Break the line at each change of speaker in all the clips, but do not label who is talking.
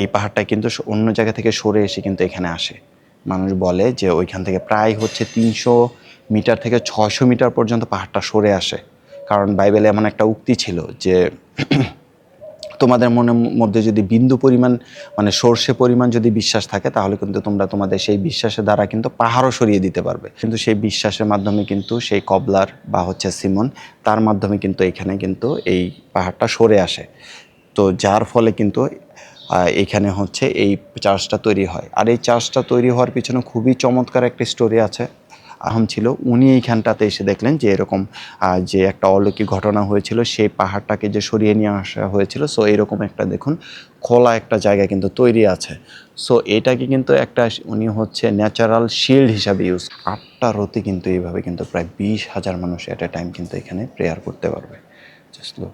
এই পাহাড়টা কিন্তু অন্য জায়গা থেকে সরে এসে কিন্তু এখানে আসে। মানুষ বলে যে ওইখান থেকে প্রায় হচ্ছে তিনশো মিটার থেকে ছয়শো মিটার পর্যন্ত পাহাড়টা সরে আসে। কারণ বাইবেলে এমন একটা উক্তি ছিল যে তোমাদের মনের মধ্যে যদি বিন্দু পরিমাণ মানে সর্ষে পরিমাণ যদি বিশ্বাস থাকে, তাহলে কিন্তু তোমরা তোমাদের সেই বিশ্বাসের দ্বারা কিন্তু পাহাড়ও সরিয়ে দিতে পারবে। কিন্তু সেই বিশ্বাসের মাধ্যমে কিন্তু সেই কবলার বা হচ্ছে সিমন, তার মাধ্যমে কিন্তু এখানে কিন্তু এই পাহাড়টা সরে আসে। তো যার ফলে কিন্তু এখানে হচ্ছে এই চার্চটা তৈরি হয়। আর এই চার্চটা তৈরি হওয়ার পিছনে খুবই চমৎকার একটা স্টোরি আছে। আহম ছিল, উনি এইখানটাতে এসে দেখলেন যে এরকম যে একটা অলৌকিক ঘটনা হয়েছিল, সেই পাহাড়টাকে যে সরিয়ে নিয়ে আসা হয়েছিল। সো এরকম একটা দেখুন, খোলা একটা জায়গা কিন্তু তৈরি আছে। সো এটাকে কিন্তু একটা উনি হচ্ছে ন্যাচারাল শিল্ড হিসাবে ইউজ আটটা রতি কিন্তু এইভাবে কিন্তু প্রায় বিশ হাজার মানুষ এট এ টাইম কিন্তু এখানে প্রেয়ার করতে পারবে। Just look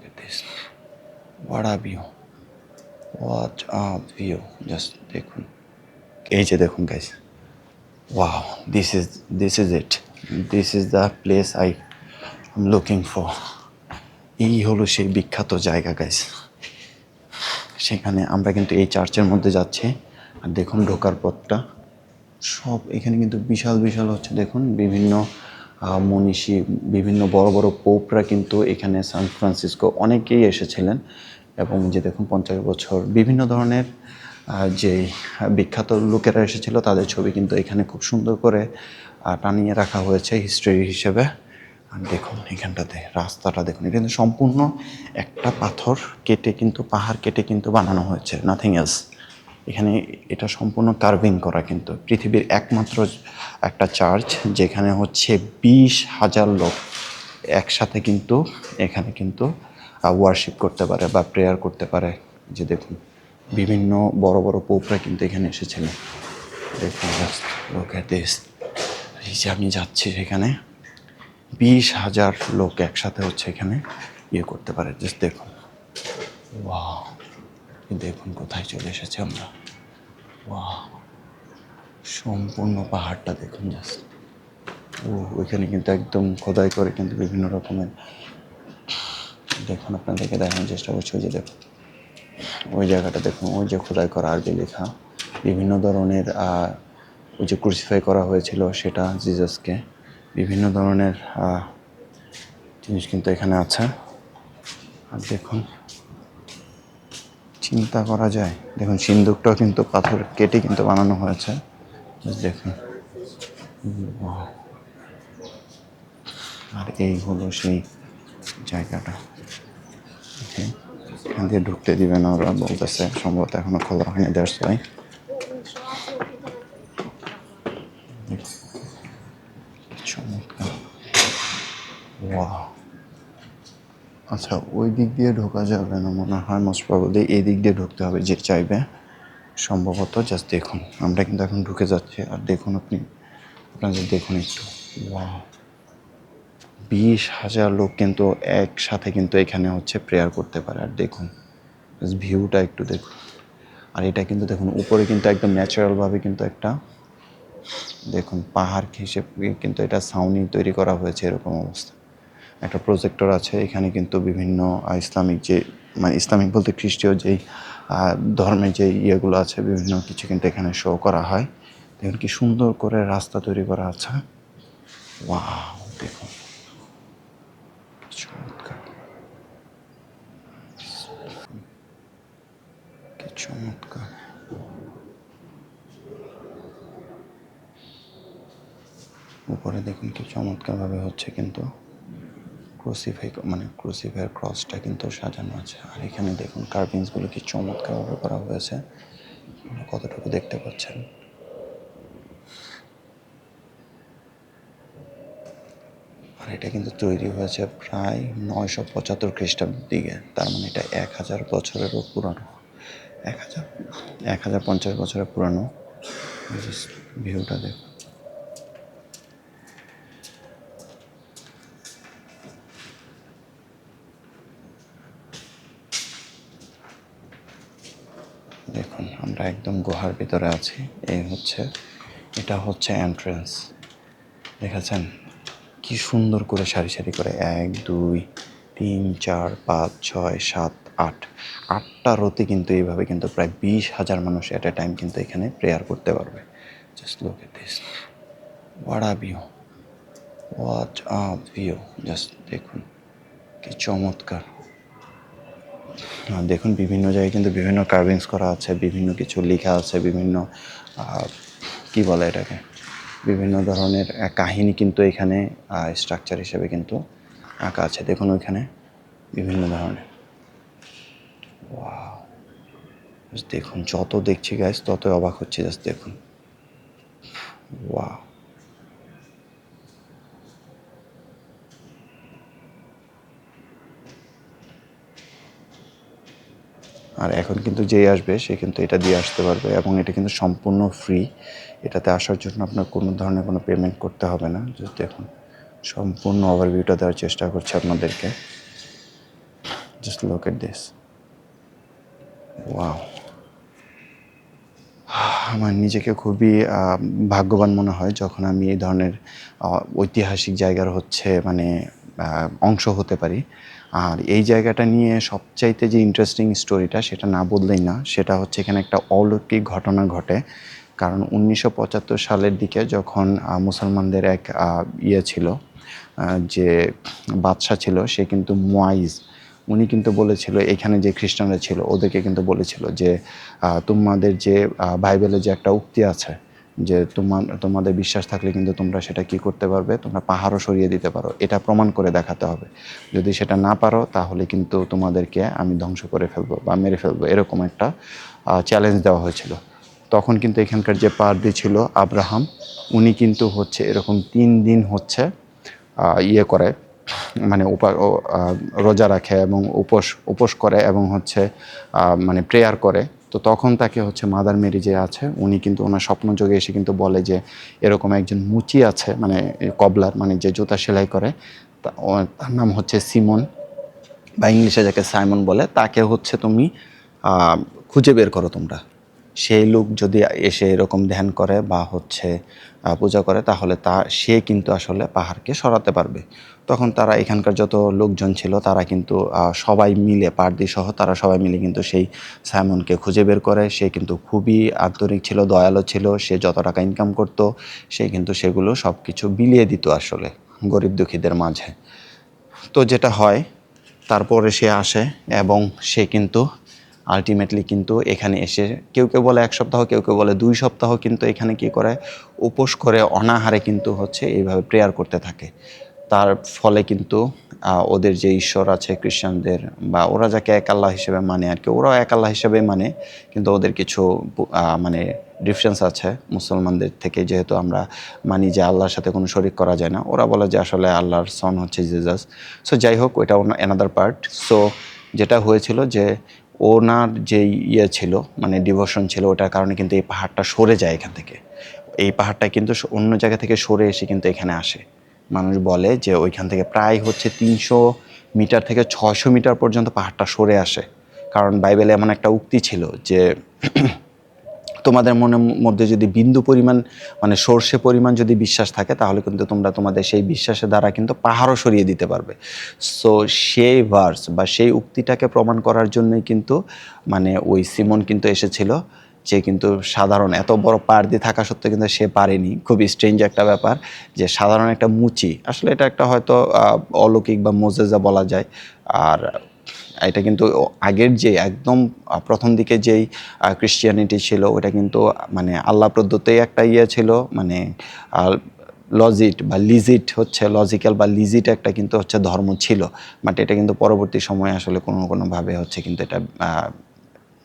what a view what a view just দেখুন। এই যে দেখুন guys Wow, this is this is it. This is the place I am looking for. এই হলো সেই বিখ্যাত জায়গা গাইস সেখানে আমরা কিন্তু এই চার্চের মধ্যে যাচ্ছি। আর দেখুন ঢোকার পথটা। সব এখানে কিন্তু বিশাল বিশাল হচ্ছে। দেখুন বিভিন্ন মনীষী বিভিন্ন বড় বড় পোপরা কিন্তু এখানে সান ফ্রান্সিসকো অনেকেই এসেছিলেন। এবং যে দেখুন পঞ্চাশ বছর বিভিন্ন ধরনের যে বিখ্যাত লোকেরা এসেছিল তাদের ছবি কিন্তু এখানে খুব সুন্দর করে টানিয়ে রাখা হয়েছে হিস্ট্রি হিসেবে। আর দেখুন এখানটাতে রাস্তাটা দেখুন এটা কিন্তু সম্পূর্ণ একটা পাথর কেটে কিন্তু, পাহাড় কেটে কিন্তু বানানো হয়েছে নাথিং এলস এখানে এটা সম্পূর্ণ কার্ভিং করা কিন্তু, পৃথিবীর একমাত্র একটা চার্চ যেখানে হচ্ছে বিশ হাজার লোক একসাথে কিন্তু, এখানে কিন্তু ওয়ার্শিপ করতে পারে বা প্রেয়ার করতে পারে। যে দেখুন, বিভিন্ন বড় বড় পোপরা কিন্তু এখানে এসেছিলেন দেখুন লোক এই যে আমি যাচ্ছি সেখানে বিশ হাজার লোক একসাথে হচ্ছে এখানে ইয়ে করতে পারে। জাস্ট দেখুন। ওয়াও দেখুন, কোথায় চলে এসেছে আমরা। ওয়াও সম্পূর্ণ পাহাড়টা দেখুন জাস্ট ও, ওইখানে কিন্তু একদম খোদাই করে কিন্তু বিভিন্ন রকমের দেখুন, আপনাদেরকে দেখানোর চেষ্টা করছি ওই যে দেখুন। ওই জায়গাটা দেখুন, ওই যে খোদাই করা আরবি লেখা, বিভিন্ন ধরনের ওই যে ক্রুসিফাই করা হয়েছিল সেটা জিজাসকে বিভিন্ন ধরনের জিনিস কিন্তু এখানে আছে। আর দেখুন, চিন্তা করা যায়। দেখুন, সিন্দুকটাও কিন্তু পাথর কেটে কিন্তু বানানো হয়েছে। দেখুন। আর এই হলো সেই জায়গাটা। এখান দিয়ে ঢুকতে দিবে না, ওরা বলতেছে সম্ভবত এখনও খোলা হয়নি ওয়াই চমৎকার আচ্ছা ওই দিক দিয়ে ঢোকা যাবে না মনে হয় মোস্ট প্রবাবলি এই দিক দিয়ে ঢুকতে হবে যে চাইবে। সম্ভবত জাস্ট দেখুন, আমরা কিন্তু এখন ঢুকে যাচ্ছি, আর দেখুন আপনি আপনাদের দেখুন একটু। ওয়াও বিশ হাজার লোক কিন্তু একসাথে কিন্তু এখানে হচ্ছে প্রেয়ার করতে পারে। আর দেখুন ভিউটা একটু দেখুন। আর এটা কিন্তু দেখুন, উপরে কিন্তু একদম ন্যাচারালভাবে কিন্তু একটা, দেখুন, পাহাড় হিসেবে কিন্তু এটা সাউনি তৈরি করা হয়েছে এরকম অবস্থা। একটা প্রজেক্টর আছে, এখানে কিন্তু বিভিন্ন ইসলামিক যে মানে ইসলামিক বলতে খ্রিস্টীয় যেই ধর্মের যে ইয়েগুলো আছে, বিভিন্ন কিছু কিন্তু এখানে শো করা হয়। দেখুন কি সুন্দর করে রাস্তা তৈরি করা আছে। ওয়াও দেখুন চমৎকার কি চমৎকার। উপরে দেখুন কি চমৎকারভাবে হচ্ছে কিন্তু ক্রুসিফাই মানে ক্রুসিফাইয়ের ক্রসটা কিন্তু সাজানো আছে। আর এখানে দেখুন কার্ভিংসগুলো কি চমৎকারভাবে করা হয়েছে। কতটুকু দেখতে পাচ্ছেন? আর এটা কিন্তু তৈরি হয়েছে প্রায় নয়শো পঁচাত্তর খ্রিস্টাব্দের দিকে। তার মানে এটা এক হাজার বছরেরও পুরানো। এক হাজার এক হাজার পঞ্চাশ বছরের পুরানো ভিউটা দেখুন দেখুন, আমরা একদম গুহার ভিতরে আছি। এই হচ্ছে, এটা হচ্ছে এন্ট্রেন্স দেখেছেন? কি সুন্দর করে সারি সারি করে। এক, দুই, তিন, চার, পাঁচ, ছয়, সাত, আট। আটটা রোতে কিন্তু এইভাবে কিন্তু প্রায় বিশ হাজার মানুষ অ্যাট এ টাইম কিন্তু এখানে প্রেয়ার করতে পারবে। Just look at this view what a view just দেখুন, কি চমৎকার। দেখুন, বিভিন্ন জায়গায় কিন্তু বিভিন্ন কার্ভিংস করা আছে, বিভিন্ন কিছু লেখা আছে, বিভিন্ন কি বলে এটাকে? বিভিন্ন ধরনের কাহিনী কিন্তু এখানে স্ট্রাকচার হিসেবে কিন্তু আঁকা আছে। দেখুন ওইখানে, বিভিন্ন ধরনের। দেখুন যত দেখছি গাইস ততই অবাক হচ্ছে জাস্ট দেখুন ওয়া আর এখন কিন্তু যেই আসবে, সে কিন্তু এটা দিয়ে আসতে পারবে এবং এটা কিন্তু সম্পূর্ণ ফ্রি এটাতে আসার জন্য আপনার কোনো ধরনের কোনো পেমেন্ট করতে হবে না। জাস্ট দেখুন, সম্পূর্ণ ওভারভিউটা দেওয়ার চেষ্টা করছে আপনাদেরকে। Just look at this wow আমার নিজেকে খুবই ভাগ্যবান মনে হয় যখন আমি এই ধরনের ঐতিহাসিক জায়গার হচ্ছে মানে অংশ হতে পারি। আর এই জায়গাটা নিয়ে সবচাইতে যে ইন্টারেস্টিং স্টোরিটা সেটা না বললেই না, সেটা হচ্ছে এখানে একটা অলৌকিক ঘটনা ঘটে। কারণ উনিশশো পঁচাত্তর সালের দিকে যখন মুসলমানদের এক ইয়ে ছিল যে বাদশা ছিল, সে কিন্তু মোয়াইজ উনি কিন্তু বলেছিল, এখানে যে খ্রিস্টানরা ছিল, ওদেরকে কিন্তু বলেছিল যে তোমাদের যে বাইবেলে যে একটা উক্তি আছে যে তোমার তোমাদের বিশ্বাস থাকলে কিন্তু তোমরা সেটা কি করতে পারবে? তোমরা পাহাড়ও সরিয়ে দিতে পারো। এটা প্রমাণ করে দেখাতে হবে। যদি সেটা না পারো, তাহলে কিন্তু তোমাদেরকে আমি ধ্বংস করে ফেলব বা মেরে ফেলব, এরকম একটা চ্যালেঞ্জ দেওয়া হয়েছিল। তখন কিন্তু এখানকার যে পার্দি ছিল, আব্রাহাম, উনি কিন্তু হচ্ছে এরকম তিন দিন হচ্ছে ইয়ে করে মানে উপা রোজা রাখে এবং উপোস উপোস করে এবং হচ্ছে মানে প্রেয়ার করে। তো তখন তাকে হচ্ছে মাদার মেরি যে আছে, উনি কিন্তু ওনার স্বপ্ন যোগে এসে কিন্তু বলে যে, এরকম একজন মুচি আছে মানে কবলার মানে যে জুতা সেলাই করে তার নাম হচ্ছে সিমন বা ইংলিশে যাকে সাইমন বলে, তাকে হচ্ছে তুমি খুঁজে বের করো তোমরা। সেই লোক যদি এসে এরকম ধ্যান করে বা হচ্ছে পূজা করে, তাহলে তা, সে কিন্তু আসলে পাহাড়কে সরাতে পারবে। তখন তারা এখানকার যত লোকজন ছিল, তারা কিন্তু সবাই মিলে, পার্দি সহ তারা সবাই মিলে কিন্তু সেই সাইমনকে খুঁজে বের করে। সে কিন্তু খুবই আন্তরিক ছিল, দয়ালু ছিল, সে যত টাকা ইনকাম করত, সে কিন্তু সেগুলো সব কিছু বিলিয়ে দিত আসলে গরিব দুঃখীদের মাঝে। তো যেটা হয়, তারপরে সে আসে এবং সে কিন্তু আলটিমেটলি কিন্তু এখানে এসে কেউ কেউ বলে এক সপ্তাহ, কেউ কেউ বলে দুই সপ্তাহ কিন্তু এখানে কি করে? উপোস করে, অনাহারে কিন্তু হচ্ছে এইভাবে প্রেয়ার করতে থাকে। তার ফলে কিন্তু ওদের যে ঈশ্বর আছে খ্রিস্টানদের বা ওরা যাকে এক আল্লাহ হিসেবে মানে আর কি, ওরাও এক আল্লাহ হিসেবে মানে। কিন্তু ওদের কিছু মানে ডিফারেন্স আছে মুসলমানদের থেকে, যেহেতু আমরা মানি যে আল্লাহর সাথে কোনো শরিক করা যায় না। ওরা বলে যে আসলে আল্লাহর সন হচ্ছে জেজাস সো যাই হোক, ওইটা অ্যানাদার পার্ট সো যেটা হয়েছিল যে ওনার যে ইয়ে ছিল মানে ডিভোশন ছিল, ওটার কারণে কিন্তু এই পাহাড়টা সরে যায় এখান থেকে। এই পাহাড়টা কিন্তু অন্য জায়গা থেকে সরে এসে কিন্তু এখানে আসে। মানুষ বলে যে ওইখান থেকে প্রায় হচ্ছে তিনশো মিটার থেকে ছয়শো মিটার পর্যন্ত পাহাড়টা সরে আসে। কারণ বাইবেলে এমন একটা উক্তি ছিল যে তোমাদের মনের মধ্যে যদি বিন্দু পরিমাণ মানে সর্ষে পরিমাণ যদি বিশ্বাস থাকে, তাহলে কিন্তু তোমরা তোমাদের সেই বিশ্বাসের দ্বারা কিন্তু পাহাড়ও সরিয়ে দিতে পারবে। সো সেই ভার্স বা সেই উক্তিটাকে প্রমাণ করার জন্যই কিন্তু মানে ওই সিমন কিন্তু এসেছিল, যে কিন্তু সাধারণ, এত বড় দিয়ে থাকা সত্ত্বেও কিন্তু সে পারেনি। খুবই স্ট্রেঞ্জ একটা ব্যাপার যে সাধারণ একটা মুচি, আসলে এটা একটা হয়তো অলৌকিক বা মোজেজা বলা যায়। আর এটা কিন্তু আগের যে একদম প্রথম দিকে যেই ক্রিশ্চিয়ানিটি ছিল, ওটা কিন্তু মানে আল্লাহ প্রদত্তই একটা ইয়ে ছিল মানে লজিট বা লিজিট হচ্ছে লজিক্যাল বা লিজিট একটা কিন্তু হচ্ছে ধর্ম ছিল। বাট এটা কিন্তু পরবর্তী সময়ে আসলে কোনো কোনোভাবে হচ্ছে কিন্তু এটা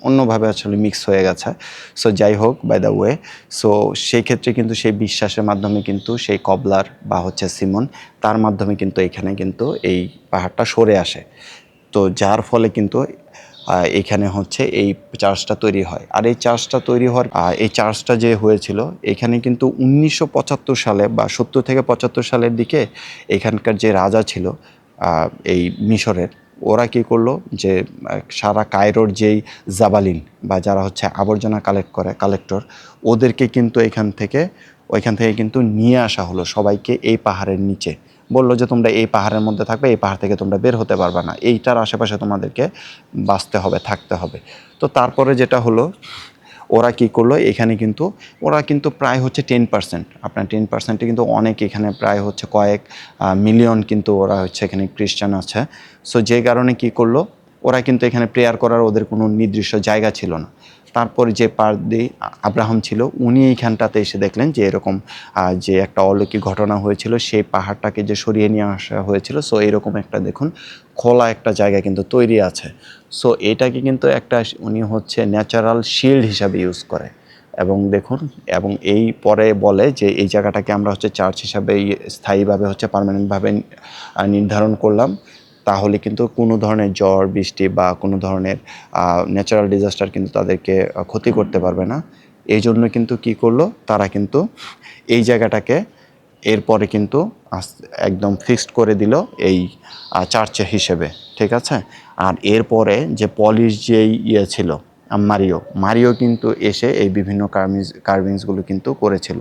অন্যভাবে আসলে মিক্স হয়ে গেছে। সো যাই হোক বাই দ্য ওয়ে সো সেই ক্ষেত্রে কিন্তু সেই বিশ্বাসের মাধ্যমে কিন্তু সেই কবলার বা হচ্ছে সিমন, তার মাধ্যমে কিন্তু এখানে কিন্তু এই পাহাড়টা সরে আসে। তো যার ফলে কিন্তু এখানে হচ্ছে এই চার্চটা তৈরি হয়। আর এই চার্চটা তৈরি হওয়ার এই চার্চটা যে হয়েছিল, এখানে কিন্তু উনিশশো পঁচাত্তর সালে বা সত্তর থেকে পঁচাত্তর সালের দিকে এখানকার যে রাজা ছিল এই মিশরের, ওরা কি করল যে সারা কায়রোর যেই জাবালিন বা যারা হচ্ছে আবর্জনা কালেক্ট করে কালেক্টর ওদেরকে কিন্তু এখান থেকে, ওইখান থেকে কিন্তু নিয়ে আসা হলো সবাইকে এই পাহাড়ের নিচে। বলল যে তোমরা এই পাহাড়ের মধ্যে থাকবে, এই পাহাড় থেকে তোমরা বের হতে পারবে না। এইটার আশেপাশে তোমাদেরকে বাঁচতে হবে, থাকতে হবে। তো তারপরে যেটা হলো, ওরা কি করল, এখানে কিন্তু, ওরা কিন্তু প্রায় হচ্ছে টেন পার্সেন্ট আপনার টেন পার্সেন্টে কিন্তু অনেক এখানে প্রায় হচ্ছে কয়েক মিলিয়ন কিন্তু ওরা হচ্ছে এখানে খ্রিস্টান আছে। সো যে কারণে কি করল, ওরা কিন্তু এখানে প্রেয়ার করার ওদের কোনো নির্দিষ্ট জায়গা ছিল না। তারপরে যে পার্দি আব্রাহাম ছিল, উনি এইখানটাতে এসে দেখলেন যে এরকম যে একটা অলৌকিক ঘটনা হয়েছিল, সেই পাহাড়টাকে যে সরিয়ে নিয়ে আসা হয়েছিল। সো এরকম একটা দেখুন, খোলা একটা জায়গা কিন্তু তৈরি আছে। সো এটাকে কিন্তু একটা উনি হচ্ছে ন্যাচারাল শিল্ড হিসাবে ইউজ করে। এবং দেখুন, এবং এই পরে বলে যে এই জায়গাটাকে আমরা হচ্ছে চার্চ হিসাবে স্থায়ীভাবে হচ্ছে পার্মানেন্টভাবে নির্ধারণ করলাম। তাহলে কিন্তু কোনো ধরনের ঝড় বৃষ্টি বা কোনো ধরনের ন্যাচারাল ডিজাস্টার কিন্তু তাদেরকে ক্ষতি করতে পারবে না। এই জন্য কিন্তু কি করল? তারা কিন্তু এই জায়গাটাকে এরপরে কিন্তু একদম ফিক্সড করে দিল এই চার্চে হিসেবে, ঠিক আছে? আর এরপরে যে পলিশ যেই ইয়ে ছিল মারিও মারিও কিন্তু এসে এই বিভিন্ন কার্ভিংস কার্ভিংসগুলো কিন্তু করেছিল।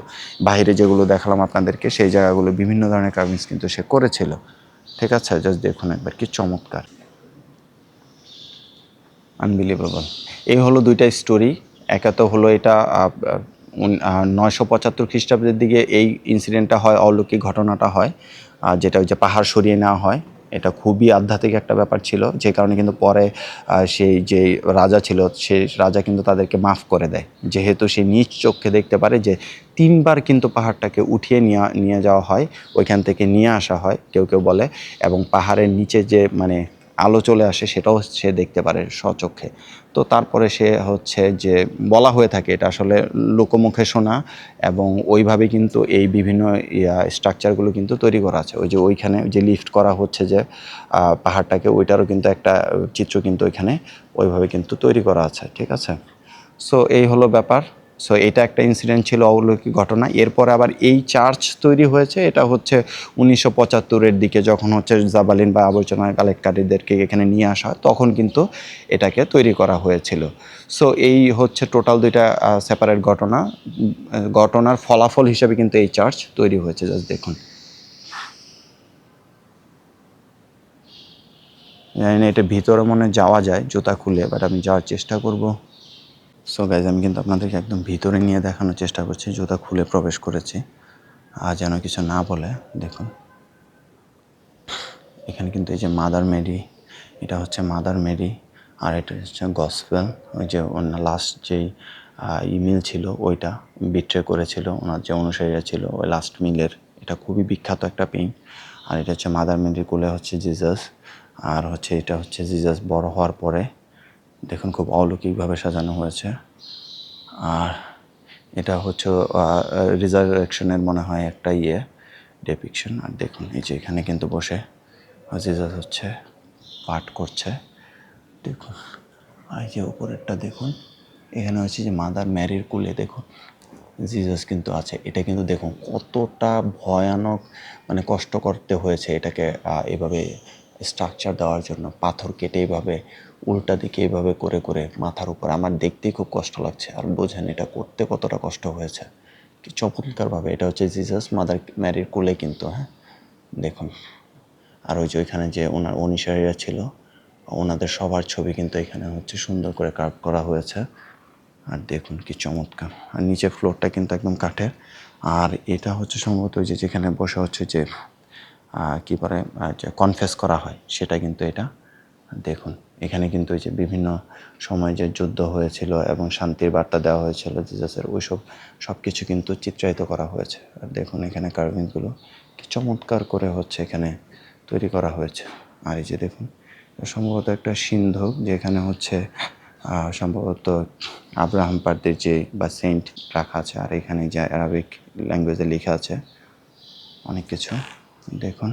বাইরে যেগুলো দেখালাম আপনাদেরকে, সেই জায়গাগুলো বিভিন্ন ধরনের কার্ভিংস কিন্তু সে করেছিল। ঠিক আছে জাস্ট দেখুন একবার, কি চমৎকার। আনবিলিভেবল এই হলো দুইটা স্টোরি একা তো হলো এটা নয়শো পঁচাত্তর খ্রিস্টাব্দের দিকে এই ইনসিডেন্টটা হয়, অলৌকিক ঘটনাটা হয় যেটা ওই যে পাহাড় সরিয়ে নেওয়া হয়। এটা খুবই আধ্যাত্মিক একটা ব্যাপার ছিল। যে কারণে কিন্তু পরে সেই যে রাজা ছিল, সে রাজা কিন্তু তাদেরকে মাফ করে দেয়। যেহেতু সে নিজ চোখে দেখতে পারে যে তিনবার কিন্তু পাহাড়টাকে উঠিয়ে নিয়ে নিয়ে যাওয়া হয়, ওইখান থেকে নিয়ে আসা হয়, কেউ কেউ বলে। এবং পাহাড়ের নিচে যে মানে আলো চলে আসে সেটাও সে দেখতে পারে স্বচক্ষে। তো তারপরে সে হচ্ছে যে বলা হয়ে থাকে এটা আসলে লোকমুখে শোনা এবং ওইভাবে কিন্তু এই বিভিন্ন স্ট্রাকচারগুলো কিন্তু তৈরি করা আছে। ওই যে ওইখানে যে লিফট করা হচ্ছে যে পাহাড়টাকে ওইটারও কিন্তু একটা চিত্র কিন্তু ওইখানে ওইভাবে কিন্তু তৈরি করা আছে, ঠিক আছে? সো এই হলো ব্যাপার। সো এটা একটা ইনসিডেন্ট ছিল অলৌকিক ঘটনা। এরপর আবার এই চার্চ তৈরি হয়েছে। এটা হচ্ছে উনিশশো পঁচাত্তরের দিকে যখন হচ্ছে জাবালিন বা আবর্জনা কালেক্টকারীদেরকে এখানে নিয়ে আসা হয়, তখন কিন্তু এটাকে তৈরি করা হয়েছিল। সো এই হচ্ছে টোটাল দুইটা সেপারেট ঘটনা। ঘটনার ফলাফল হিসেবে কিন্তু এই চার্চ তৈরি হয়েছে জাস্ট দেখুন। জানি না এটা ভিতরে মনে যাওয়া যায়, জুতা খুলে বাট আমি যাওয়ার চেষ্টা করব। সো গাইজ আমি কিন্তু আপনাদেরকে একদম ভিতরে নিয়ে দেখানোর চেষ্টা করছি, জুতা খুলে প্রবেশ করেছি। আর যেন কিছু না বলে, দেখুন। এখানে কিন্তু এই যে মাদার মেরি এটা হচ্ছে মাদার মেরি আর এটা হচ্ছে গসপেল ওই যে ওনার লাস্ট যেই ইমেল ছিল, ওইটা বিট্রে করেছিল, ওনার যে অনুসারীরা ছিল, ওই লাস্ট মিলের। এটা খুবই বিখ্যাত একটা পেইন্ট আর এটা হচ্ছে মাদার মেরির কোলে হচ্ছে জিজাস আর হচ্ছে এটা হচ্ছে জিজাস বড় হওয়ার পরে দেখুন খুব অলৌকিকভাবে সাজানো হয়েছে। আর এটা হচ্ছে রিজার্ভেশনের মনে হয় একটা ইয়ে ডেপিকশন আর দেখুন, এই যে এখানে কিন্তু বসে জিজাস হচ্ছে পাঠ করছে। দেখুন, আর যে উপরেরটা দেখুন, এখানে হচ্ছে যে মাদার ম্যারির কুলে দেখুন জিজাস কিন্তু আছে। এটা কিন্তু দেখুন কতটা ভয়ানক মানে কষ্ট করতে হয়েছে এটাকে এভাবে স্ট্রাকচার দেওয়ার জন্য। পাথর কেটে এইভাবে উল্টা দিকে এইভাবে করে করে মাথার উপর। আমার দেখতেই খুব কষ্ট লাগছে। আর বোঝেন এটা করতে কতটা কষ্ট হয়েছে। কি চমৎকারভাবে। এটা হচ্ছে জিজাস মাদার ম্যারির কোলে কিন্তু হ্যাঁ? দেখুন। আর ওই যে ওইখানে যে ওনার অনুসারীরা ছিল, ওনাদের সবার ছবি কিন্তু এখানে হচ্ছে সুন্দর করে কার্ভ করা হয়েছে। আর দেখুন কি চমৎকার। আর নিচের ফ্লোরটা কিন্তু একদম কাঠের। আর এটা হচ্ছে সম্ভবত ওই যে যেখানে বসে হচ্ছে যে কি বলে যে কনফেস করা হয়, সেটা কিন্তু এটা। দেখুন, এখানে কিন্তু ওই যে বিভিন্ন সময় যে যুদ্ধ হয়েছিল এবং শান্তির বার্তা দেওয়া হয়েছিল, জিজাসের, ওইসব সব কিছু কিন্তু চিত্রায়িত করা হয়েছে। আর দেখুন, এখানে কার্ভিংগুলো কি চমৎকার করে হচ্ছে এখানে তৈরি করা হয়েছে। আর এই যে দেখুন, সম্ভবত একটা সিন্ধুক যেখানে হচ্ছে সম্ভবত আব্রাহাম পার্দের যে বা সেন্ট রাখা আছে, আর এখানে যে অ্যারাবিক ল্যাঙ্গুয়েজে লেখা আছে, অনেক কিছু। দেখুন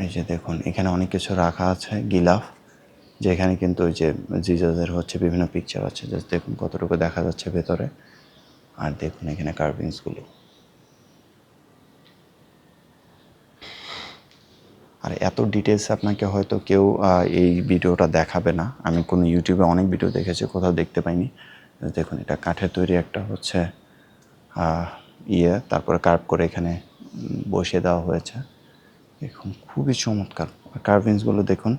এই যে দেখুন, এখানে অনেক কিছু রাখা আছে, গিলাফ, যেখানে কিন্তু ওই যে জিজাসের হচ্ছে বিভিন্ন পিকচার আছে। জাস্ট দেখুন কতটুকু দেখা যাচ্ছে ভেতরে। আর দেখুন এখানে কার্ভিংসগুলো আর এত ডিটেলস আপনাকে হয়তো কেউ এই ভিডিওটা দেখাবে না। আমি কোনো ইউটিউবে অনেক ভিডিও দেখেছি, কোথাও দেখতে পাইনি। দেখুন, এটা কাঠের তৈরি একটা হচ্ছে ইয়ে তারপরে কার্ভ করে এখানে বসিয়ে দেওয়া হয়েছে। দেখুন, খুবই চমৎকার। কার্ভিংসগুলো দেখুন,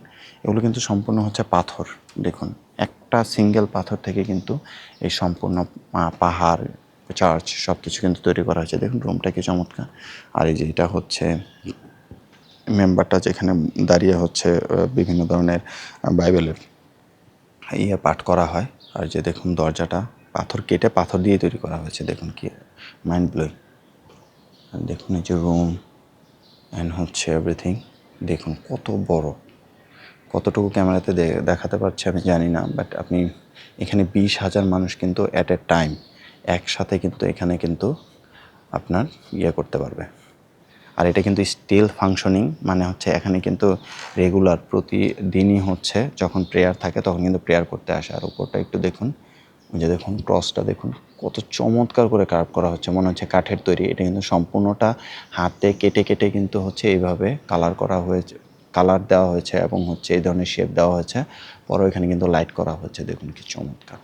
এগুলো কিন্তু সম্পূর্ণ হচ্ছে পাথর। দেখুন, একটা সিঙ্গেল পাথর থেকে কিন্তু এই সম্পূর্ণ পাহাড় চার্চ সব কিছু কিন্তু তৈরি করা হয়েছে। দেখুন রুমটা কি চমৎকার। আর এই যে এটা হচ্ছে মেম্বারটা যেখানে দাঁড়িয়ে হচ্ছে বিভিন্ন ধরনের বাইবেলের ইয়ে পাঠ করা হয়। আর যে দেখুন, দরজাটা, পাথর কেটে পাথর দিয়ে তৈরি করা হয়েছে। দেখুন কি মাইন্ড ব্লোয়িং দেখুন এই যে রুম অ্যান্ড হচ্ছে এভরিথিং দেখুন, কত বড়। কতটুকু ক্যামেরাতে দেখাতে পারছি আমি জানি না বাট আপনি এখানে বিশ হাজার মানুষ কিন্তু অ্যাট এ টাইম একসাথে কিন্তু এখানে কিন্তু আপনার ইয়ে করতে পারবে। আর এটা কিন্তু স্টিল ফাংশনিং মানে হচ্ছে এখানে কিন্তু রেগুলার প্রতিদিনই হচ্ছে যখন প্রেয়ার থাকে, তখন কিন্তু প্রেয়ার করতে আসে। আর উপরটা একটু দেখুন। যে দেখুন ক্রসটা দেখুন, কত চমৎকার করে কার্ভ করা হচ্ছে। মনে হচ্ছে কাঠের তৈরি। এটা কিন্তু সম্পূর্ণটা হাতে কেটে কেটে কিন্তু হচ্ছে এইভাবে কালার করা হয়েছে কালার দেওয়া হয়েছে এবং হচ্ছে এই ধরনের শেপ দেওয়া হয়েছে। পরে এখানে কিন্তু লাইট করা হচ্ছে। দেখুন কি চমৎকার।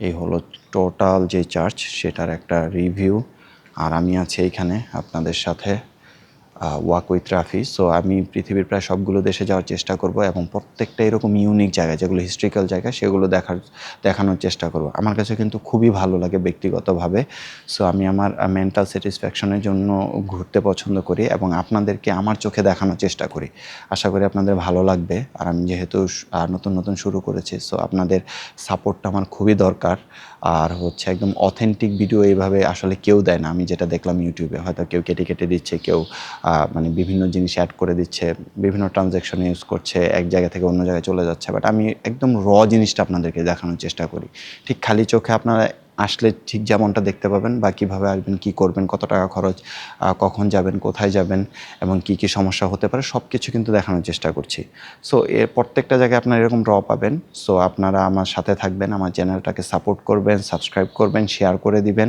এই হলো টোটাল যে চার্চ সেটার একটা রিভিউ আর আমি আছি এইখানে আপনাদের সাথে। ওয়াক উইথ রাফি সো আমি পৃথিবীর প্রায় সবগুলো দেশে যাওয়ার চেষ্টা করব এবং প্রত্যেকটা এরকম ইউনিক জায়গা যেগুলো হিস্ট্রিক্যাল জায়গা, সেগুলো দেখার, দেখানোর চেষ্টা করব। আমার কাছে কিন্তু খুবই ভালো লাগে ব্যক্তিগতভাবে। সো আমি আমার মেন্টাল স্যাটিসফ্যাকশনের জন্য ঘুরতে পছন্দ করি এবং আপনাদেরকে আমার চোখে দেখানোর চেষ্টা করি। আশা করি আপনাদের ভালো লাগবে। আর আমি যেহেতু নতুন নতুন শুরু করেছি সো আপনাদের সাপোর্টটা আমার খুবই দরকার। আর হচ্ছে একদম অথেন্টিক ভিডিও এইভাবে আসলে কেউ দেয় না। আমি যেটা দেখলাম ইউটিউবে হয়তো কেউ কেটে কেটে দিচ্ছে, কেউ মানে বিভিন্ন জিনিস অ্যাড করে দিচ্ছে, বিভিন্ন ট্রানজ্যাকশন ইউজ করছে, এক জায়গা থেকে অন্য জায়গায় চলে যাচ্ছে। বাট আমি একদম র জিনিসটা আপনাদেরকে দেখানোর চেষ্টা করি। ঠিক খালি চোখে আপনারা আসলে ঠিক যেমনটা দেখতে পাবেন বা কীভাবে আসবেন, কী করবেন, কত টাকা খরচ কখন যাবেন, কোথায় যাবেন এবং কি কি সমস্যা হতে পারে সব কিছু কিন্তু দেখানোর চেষ্টা করছি। সো এর প্রত্যেকটা জায়গায় আপনারা এরকম র পাবেন। সো আপনারা আমার সাথে থাকবেন, আমার চ্যানেলটাকে সাপোর্ট করবেন সাবস্ক্রাইব করবেন শেয়ার করে দিবেন।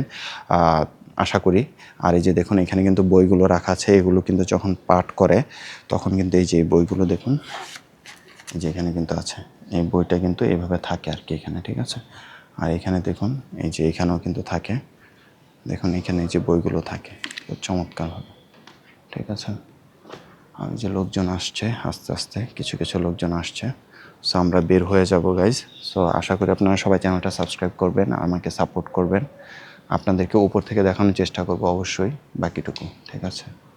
আশা করি। আর এই যে দেখুন, এখানে কিন্তু বইগুলো রাখা আছে, এগুলো কিন্তু যখন পাঠ করে, তখন কিন্তু এই যে বইগুলো দেখুন যে এখানে কিন্তু আছে। এই বইটা কিন্তু এইভাবে থাকে আর কি এখানে, ঠিক আছে? আর এখানে দেখুন, এই যে এখানেও কিন্তু থাকে। দেখুন, এখানে যে বইগুলো থাকে, খুব হবে ঠিক আছে? আর যে লোকজন আসছে, আস্তে আস্তে, কিছু কিছু লোকজন আসছে। সো আমরা বের হয়ে যাব গাইজ সো আশা করি আপনারা সবাই চ্যানেলটা সাবস্ক্রাইব করবেন আমাকে সাপোর্ট করবেন। আপনাদেরকে উপর থেকে দেখানোর চেষ্টা করব অবশ্যই, বাকিটুকু। ঠিক আছে?